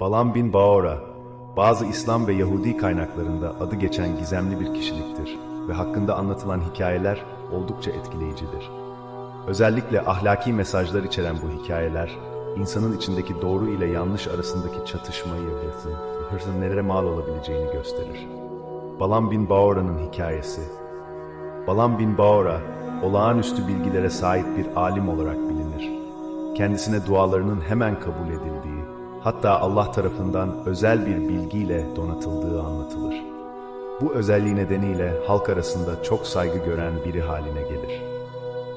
Balam bin Baora, bazı İslam ve Yahudi kaynaklarında adı geçen gizemli bir kişiliktir ve hakkında anlatılan hikayeler oldukça etkileyicidir. Özellikle ahlaki mesajlar içeren bu hikayeler, insanın içindeki doğru ile yanlış arasındaki çatışmayı, hırsın, hırsın nelere mal olabileceğini gösterir. Balam bin Baora'nın hikayesi Balam bin Baora, olağanüstü bilgilere sahip bir alim olarak bilinir. Kendisine dualarının hemen kabul edildiği, hatta Allah tarafından özel bir bilgiyle donatıldığı anlatılır. Bu özelliği nedeniyle halk arasında çok saygı gören biri haline gelir.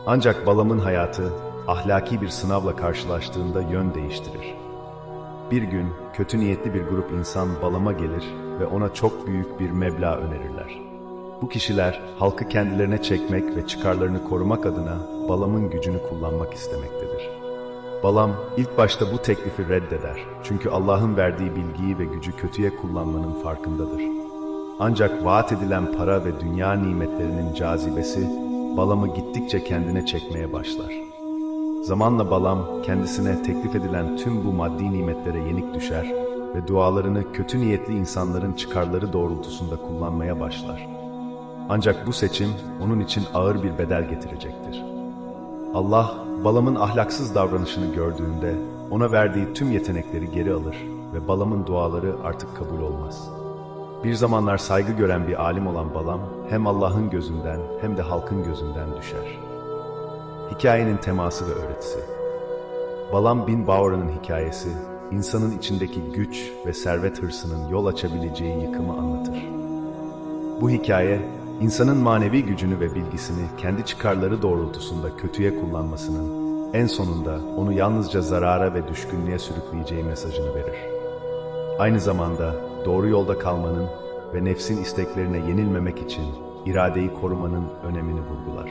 Ancak Balam'ın hayatı ahlaki bir sınavla karşılaştığında yön değiştirir. Bir gün kötü niyetli bir grup insan Balam'a gelir ve ona çok büyük bir meblağ önerirler. Bu kişiler halkı kendilerine çekmek ve çıkarlarını korumak adına Balam'ın gücünü kullanmak istemektedir. Balam ilk başta bu teklifi reddeder. Çünkü Allah'ın verdiği bilgiyi ve gücü kötüye kullanmanın farkındadır. Ancak vaat edilen para ve dünya nimetlerinin cazibesi Balam'ı gittikçe kendine çekmeye başlar. Zamanla Balam kendisine teklif edilen tüm bu maddi nimetlere yenik düşer ve dualarını kötü niyetli insanların çıkarları doğrultusunda kullanmaya başlar. Ancak bu seçim onun için ağır bir bedel getirecektir. Allah, Balam'ın ahlaksız davranışını gördüğünde ona verdiği tüm yetenekleri geri alır ve Balam'ın duaları artık kabul olmaz. Bir zamanlar saygı gören bir alim olan Balam, hem Allah'ın gözünden hem de halkın gözünden düşer. Hikayenin teması ve öğretisi Balam bin Baora'nın hikayesi, insanın içindeki güç ve servet hırsının yol açabileceği yıkımı anlatır. Bu hikaye, insanın manevi gücünü ve bilgisini kendi çıkarları doğrultusunda kötüye kullanmasının, en sonunda onu yalnızca zarara ve düşkünlüğe sürükleyeceği mesajını verir. Aynı zamanda doğru yolda kalmanın ve nefsin isteklerine yenilmemek için iradeyi korumanın önemini vurgular.